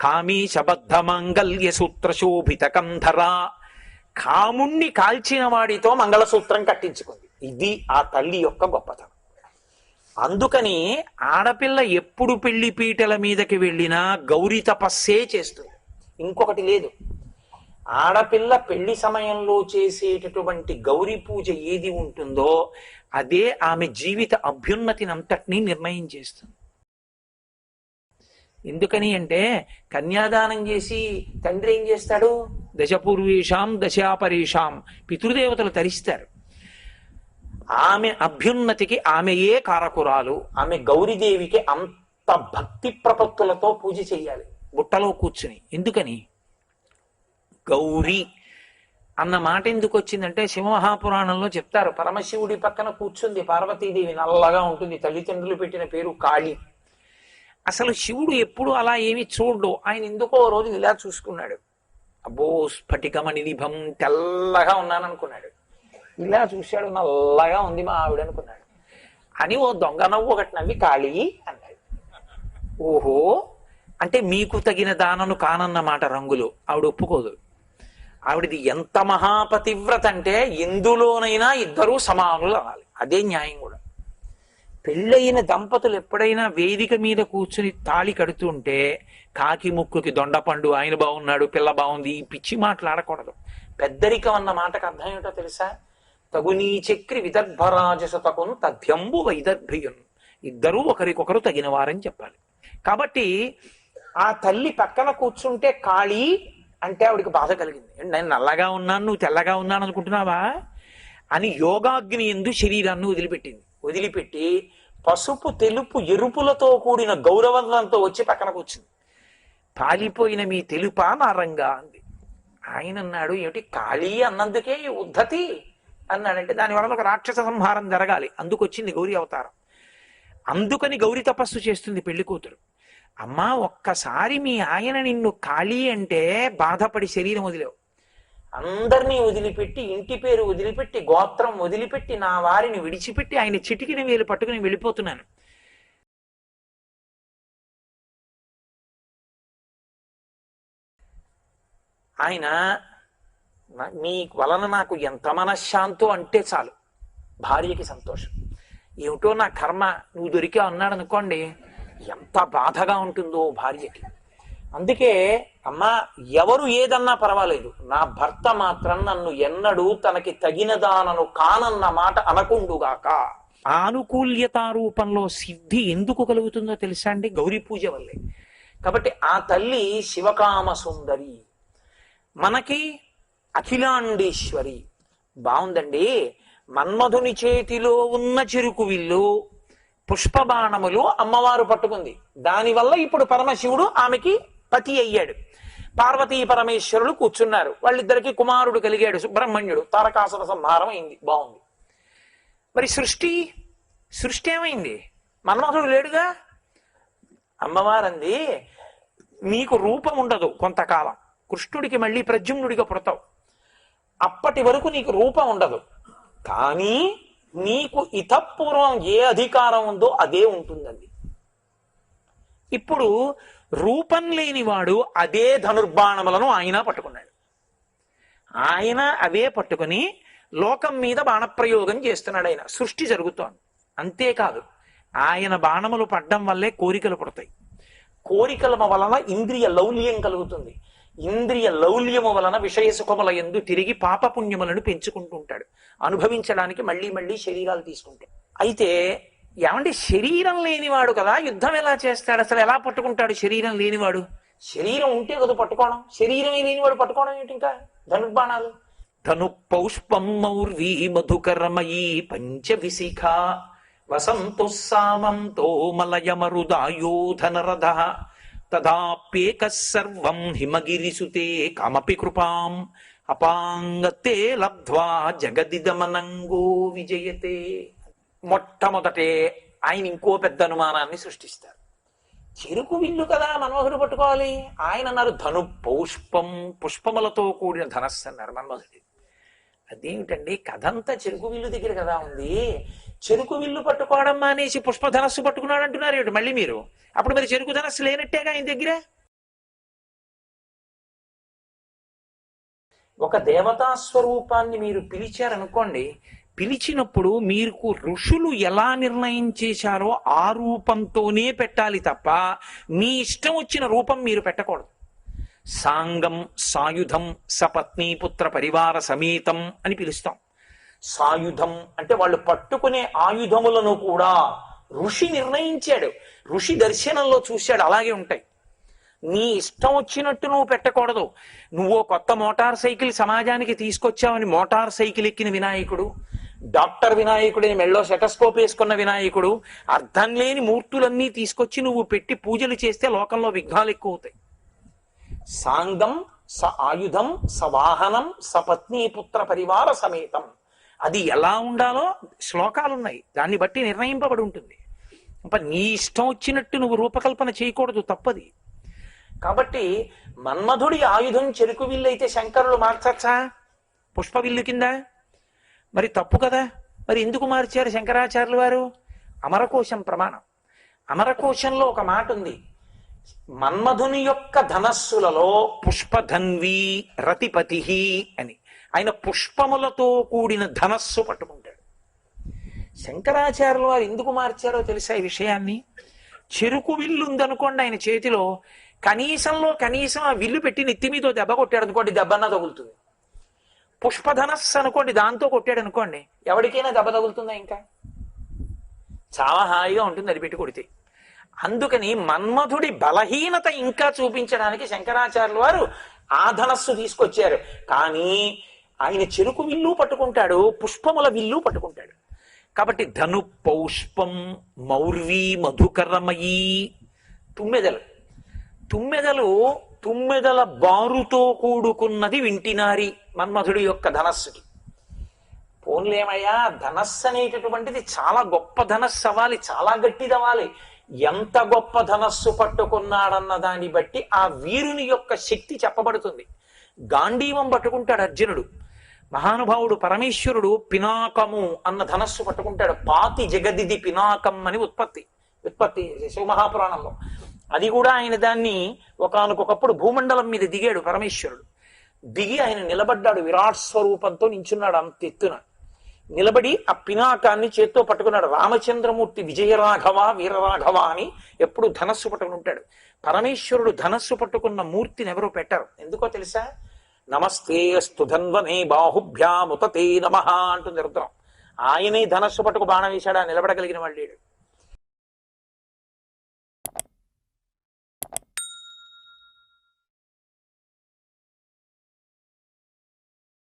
కామీశబద్ధ మంగళ్య సూత్ర శోభిత కంధరా కాముణ్ణి కాల్చిన వాడితో మంగళసూత్రం కట్టించుకుంది. ఇది ఆ తల్లి యొక్క గొప్పతనం. అందుకని ఆడపిల్ల ఎప్పుడు పెళ్ళి పీటల మీదకి వెళ్ళినా గౌరీ తపస్సే చేస్తుంది. ఇంకొకటి లేదు. ఆడపిల్ల పెళ్ళి సమయంలో చేసేటటువంటి గౌరీ పూజ ఏది ఉంటుందో అదే ఆమె జీవిత అభ్యున్నతినంతటినీ నిర్ణయం చేస్తుంది. ఎందుకని అంటే కన్యాదానం చేసి తండ్రి ఏం చేస్తాడు? దశపూర్వేషాం దశాపరేషాం పితృదేవతలు తరిస్తారు. ఆమె అభ్యున్నతికి ఆమెయే కారకురాలు ఆమె గౌరీదేవికి అంత భక్తి ప్రపత్తులతో పూజ చేయాలి. బుట్టలో కూర్చుని. ఎందుకని? గౌరీ అన్న మాట ఎందుకు వచ్చిందంటే శివమహాపురాణంలో చెప్తారు పరమశివుడి పక్కన కూర్చుంది పార్వతీదేవి నల్లగా ఉంటుంది తల్లిదండ్రులు పెట్టిన పేరు కాళీ. అసలు శివుడు ఎప్పుడు అలా ఏమి చూడు ఆయన ఎందుకో రోజు ఇలా చూసుకున్నాడు. అబ్బో స్ఫటికమణి నిభం తెల్లగా ఉన్నాననుకున్నాడు. ఇలా చూశాడు నల్లగా ఉంది మా ఆవిడ అనుకున్నాడు అని ఓ దొంగ నవ్వు ఒకటి నవ్వి కాళీ అన్నాడు. ఓహో అంటే మీకు తగిన దానను కానన్నమాట రంగులు. ఆవిడ ఒప్పుకోదు. ఆవిడది ఎంత మహాపతివ్రత అంటే ఎందులోనైనా ఇద్దరూ సమానులు అనాలి అదే న్యాయం కూడా. పెళ్ళయిన దంపతులు ఎప్పుడైనా వేదిక మీద కూర్చుని తాళి కడుతుంటే కాకి ముక్కుకి దొండపండు ఆయన బాగున్నాడు పిల్ల బాగుంది ఈ పిచ్చి మాట్లాడకూడదు. పెద్దరికం అన్న మాటకు అర్థం ఏమిటో తెలుసా? తగునీ చక్రి విదర్భరాజసతకును తథ్యంబు వైదర్భియున్. ఇద్దరూ ఒకరికొకరు తగిన వారని చెప్పాలి. కాబట్టి ఆ తల్లి పక్కన కూర్చుంటే కాళీ అంటే ఆవిడికి బాధ కలిగింది. నేను నల్లగా ఉన్నాను నువ్వు తెల్లగా ఉన్నాను అనుకుంటున్నావా? అని యోగాగ్ని ఎందు శరీరాన్ని వదిలిపెట్టింది. వదిలిపెట్టి పసుపు తెలుపు ఎరుపులతో కూడిన గౌరవంతో వచ్చి పక్కన కూర్చుంది. పాలిపోయిన మీ తెలుపా నారంగా అంది. ఆయన అన్నాడు ఏమిటి కాళీ అన్నందుకే ఉద్ధతి? అన్నాడంటే దానివల్ల ఒక రాక్షస సంహారం జరగాలి. అందుకొచ్చింది గౌరీ అవతారం. అందుకని గౌరీ తపస్సు చేస్తుంది పెళ్ళి కూతురు. అమ్మా ఒక్కసారి మీ ఆయన నిన్ను ఖాళీ అంటే బాధపడి శరీరం వదిలేవు. అందరినీ వదిలిపెట్టి ఇంటి పేరు వదిలిపెట్టి గోత్రం వదిలిపెట్టి నా వారిని విడిచిపెట్టి ఆయన చిటికిన వేలు పట్టుకుని వెళ్ళిపోతున్నాను. ఆయన నీ వలన నాకు ఎంత మనశ్శాంతో అంటే చాలు. భార్యకి సంతోషం. ఏమిటో నా కర్మ నువ్వు దొరికా అన్నాడు అనుకోండి ఎంత బాధగా ఉంటుందో భార్యకి. అందుకే అమ్మా ఎవరు ఏదన్నా పర్వాలేదు. నా భర్త మాత్రం నన్ను ఎన్నడూ తనకి తగినదానను కానన్న మాట అనకుండుగాక. ఆనుకూల్యత రూపంలో సిద్ధి ఎందుకు కలుగుతుందో తెలుసా అండి? గౌరీ పూజ వల్లే. కాబట్టి ఆ తల్లి శివకామ సుందరి. మనకి అఖిలాండేశ్వరి. బాగుందండి మన్మధుని చేతిలో ఉన్న చెరుకు విల్లు పుష్పబాణములు అమ్మవారు పట్టుకుంది. దానివల్ల ఇప్పుడు పరమశివుడు ఆమెకి పతి అయ్యాడు. పార్వతీ పరమేశ్వరులు కూర్చున్నారు. వాళ్ళిద్దరికి కుమారుడు కలిగాడు సుబ్రహ్మణ్యుడు. తారకాసుర సంహారం అయింది. బాగుంది. మరి సృష్టి సృష్టి ఏమైంది? మన్మధుడు లేడుగా? అమ్మవారంది నీకు రూపం ఉండదు కొంతకాలం. కృష్ణుడికి మళ్ళీ ప్రద్యుమ్నుడిగా పుడతావు. అప్పటి వరకు నీకు రూపం ఉండదు. కానీ నీకు ఇతపూర్వం ఏ అధికారం ఉందో అదే ఉంటుందండి. ఇప్పుడు రూపం లేనివాడు అదే ధనుర్బాణములను ఆయన పట్టుకున్నాడు. ఆయన అవే పట్టుకుని లోకం మీద బాణప్రయోగం చేస్తున్నాడు ఆయన. సృష్టి జరుగుతోంది. అంతేకాదు ఆయన బాణములు పడ్డం వల్లే కోరికలు పుడతాయి. కోరికల వలన ఇంద్రియ లౌల్యం కలుగుతుంది. ఇంద్రియ లౌల్యము వలన విషయ సుఖముల ఎందు తిరిగి పాపపుణ్యములను పెంచుకుంటుంటాడు అనుభవించడానికి మళ్ళీ మళ్ళీ శరీరాలు తీసుకుంటాడు అయితే ఏమంటే శరీరం లేనివాడు కదా యుద్ధం ఎలా చేస్తాడు? అసలు ఎలా పట్టుకుంటాడు శరీరం లేనివాడు? శరీరం ఉంటే కదా పట్టుకోవడం. శరీరమే లేనివాడు పట్టుకోవడం ఏంటి ఇంకా? ధనుర్బాణాలు. ధను పౌష్పం మౌర్వీ మధుకరమయీ పంచవిశిఖ. విశిఖ వసంతు మలయమరుదాయోధనరథ. తదాప్యేక సర్వం హిమగిరిసుతే కమపి కృపాం. అపాంగతే లబ్ధ్వా జగదిదమనంగో విజయతే. మొట్టమొదటే ఆయన ఇంకో పెద్ద అనుమానాన్ని సృష్టిస్తారు. చెరుకు విల్లు కదా మనోహరుడు పట్టుకోవాలి. ఆయన అన్నారు ధను పౌష్పం పుష్పములతో కూడిన ధనస్సు అన్నారు మన్మధుడి అదేమిటండి? కథంతా చెరుకు విల్లు దగ్గర కదా ఉంది. చెరుకు విల్లు పట్టుకోవడం మానేసి పుష్ప ధనస్సు పట్టుకున్నాడు అంటున్నారు ఏమిటి మళ్ళీ మీరు? అప్పుడు మరి చెరుకు ధనస్సు లేనట్టేగా ఆయన దగ్గర? ఒక దేవతా స్వరూపాన్ని మీరు పిలిచారనుకోండి పిలిచినప్పుడు మీకు ఋషులు ఎలా నిర్ణయం చేశారో ఆ రూపంతోనే పెట్టాలి తప్ప మీ ఇష్టం వచ్చిన రూపం మీరు పెట్టకూడదు. సాంగం సాయుధం సపత్నీపుత్ర పరివార సమేతం అని పిలుస్తాం. సాయుధం అంటే వాళ్ళు పట్టుకునే ఆయుధములను కూడా ఋషి నిర్ణయించాడు. ఋషి దర్శనంలో చూశాడు అలాగే ఉంటాయి. నీ ఇష్టం వచ్చినట్టు నువ్వు పెట్టకూడదు. నువ్వు కొత్త మోటార్ సైకిల్ సమాజానికి తీసుకొచ్చావని మోటార్ సైకిల్ ఎక్కిన వినాయకుడు డాక్టర్ వినాయకుడిని మెళ్ళో సెటస్కోప్ వేసుకున్న వినాయకుడు అర్థం లేని మూర్తులన్నీ తీసుకొచ్చి నువ్వు పెట్టి పూజలు చేస్తే లోకంలో విఘ్నాలు ఎక్కువ అవుతాయి సాంగం స ఆయుధం సవాహనం సపత్ని పుత్ర పరివార సమేతం. అది ఎలా ఉండాలో శ్లోకాలున్నాయి. దాన్ని బట్టి నిర్ణయింపబడి ఉంటుంది. నీ ఇష్టం వచ్చినట్టు నువ్వు రూపకల్పన చేయకూడదు తప్పది. కాబట్టి మన్మధుడి ఆయుధం చెరుకు విల్లు అయితే శంకరులు మార్చచ్చా? పుష్ప విల్లు కింద? మరి తప్పు కదా? మరి ఎందుకు మార్చారు శంకరాచార్యులు వారు? అమరకోశం ప్రమాణం. అమరకోశంలో ఒక మాట ఉంది. మన్మధుని యొక్క ధనస్సులలో పుష్పధన్వి రతిపతి అని. ఆయన పుష్పములతో కూడిన ధనస్సు పట్టుకుంటాడు. శంకరాచార్యులు వారు ఎందుకు మార్చారో తెలుసా ఈ విషయాన్ని? చెరుకు విల్లు ఉందనుకోండి ఆయన చేతిలో కనీసంలో కనీసం ఆ విల్లు పెట్టి నెత్తి మీద దెబ్బ కొట్టాడు అనుకోండి దెబ్బన్నా తగులుతుంది. పుష్పధనస్సు అనుకోండి దాంతో కొట్టాడు అనుకోండి ఎవరికైనా దెబ్బ తగులుతుందా ఇంకా? చాలా హాయిగా ఉంటుంది అది పెట్టి కొడితే. అందుకని మన్మధుడి బలహీనత ఇంకా చూపించడానికి శంకరాచార్యుల వారు ఆ ధనస్సు తీసుకొచ్చారు. కానీ ఆయన చెరుకు విల్లు పట్టుకుంటాడు పుష్పముల విల్లు పట్టుకుంటాడు. కాబట్టి ధను పౌష్పం మౌర్వి మధుకరమయీ తుమ్మెదలు. తుమ్మెదలు తుమ్మెదల బారుతో కూడుకున్నది వింటినారి మన్మధుడి యొక్క ధనస్సుకి. పోన్లేమయ్యా ధనస్సు అనేటటువంటిది చాలా గొప్ప ధనస్సు అవ్వాలి చాలా గట్టిదవ్వాలి ఎంత గొప్ప ధనస్సు పట్టుకున్నాడన్న దాన్ని బట్టి ఆ వీరుని యొక్క శక్తి చెప్పబడుతుంది. గాంధీవం పట్టుకుంటాడు అర్జునుడు. మహానుభావుడు పరమేశ్వరుడు పినాకము అన్న ధనస్సు పట్టుకుంటాడు. పాతి జగదిది పినాకం అని ఉత్పత్తి. ఉత్పత్తి శివమహాపురాణంలో. అది కూడా ఆయన దాన్ని ఒకనకొకప్పుడు భూమండలం మీద దిగాడు పరమేశ్వరుడు. దిగి ఆయన నిలబడ్డాడు విరాట్ స్వరూపంతో నించున్నాడు అంత ఎత్తున. నిలబడి ఆ పినాకాన్ని చేత్తో పట్టుకున్నాడు. రామచంద్రమూర్తి విజయరాఘవ వీరరాఘవ అని ఎప్పుడు ధనస్సు పట్టుకుని ఉంటాడు. పరమేశ్వరుడు ధనస్సు పట్టుకున్న మూర్తిని ఎవరో పెట్టారు. ఎందుకో తెలుసా? నమస్తే స్తుధన్వనే బాహుభ్యాముతతే నమ అంటుంది రుద్రం. ఆయనే ధనస్సు పట్టుకు బాణం వేశాడా. నిలబడగలిగిన వాళ్ళు లేడు.